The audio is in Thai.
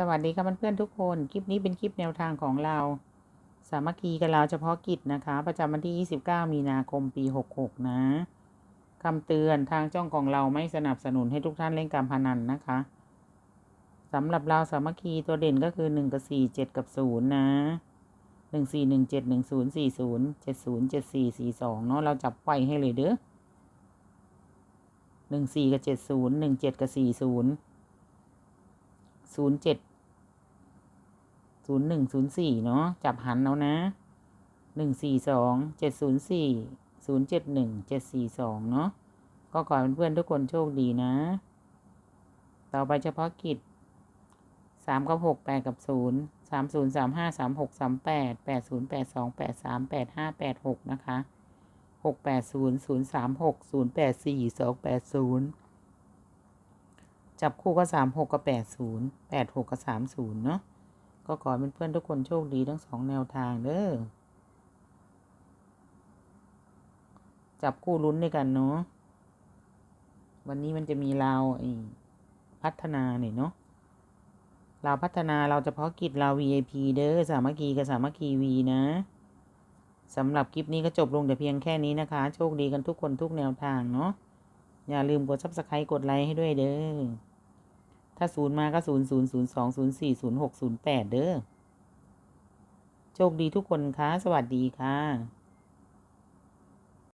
สวัสดีค่ะเพื่อนๆทุกคน คลิปนี้เป็นคลิปแนวทางของเรา สามัคคีกับเราเฉพาะกิจนะคะ ประจำวันที่ 29 มีนาคมปี 66 นะคำเตือนทางจ้องของเราไม่สนับสนุนให้ทุกท่านเล่นการพนันนะคะสำหรับเราสามัคคีตัวเด่นก็คือ 1 กับ 4 7 กับ 0 นะ 1 4 1 7 1 0 4 0 7 0 7 4 4 2 เนาะเราจับไว้ให้เลยเด้อ1 4 กับ 7 0 1 7 กับ 4 0ศูนย์เจ็ด ศูนย์หนึ่งศูนย์สี่เนาะจับหันแล้วนะหนึ่งสี่สองเจ็ดศูนย์สี่ศูนย์เจ็ดหนึ่งเจ็ดสี่สองเนาะก็ขอเพื่อนทุกคนโชคดีนะ ต่อไปเฉพาะกิจสามกับหกแปดกับศูนย์สามศูนย์สามห้าสามหกสามแปดแปดศูนย์แปดสองแปดสามแปดห้าแปดหกนะคะหกแปดศูนย์ศูนย์สามหกศูนย์แปดสี่สองแปดศูนย์จับคู่ก็สามหกกับแปดศูนย์แปดหกกับสามศูนย์เนาะ ก็ขอเป็นเพื่อนทุกคนโชคดีทั้งสองแนวทางเด้อ จับคู่ลุ้นด้วยกันเนาะ วันนี้มันจะมีเราไอ้พัฒนาเนี่ยเนาะเราพัฒนาเราเฉพาะกิจเรา VIP เด้อ สามัคคีกับสามัคคีวีนะสำหรับคลิปนี้ก็จบลงแต่เพียงแค่นี้นะคะ โชคดีกันทุกคนทุกแนวทางเนาะ อย่าลืมกด subscribe กดไลค์ให้ด้วยเด้อ ถ้าศูนย์มาก็ศูนย์ศูนย์ศูนย์สองศูนย์สี่ศูนย์หกศูนย์แปดเด้อ โชคดีทุกคนคะ สวัสดีค่ะ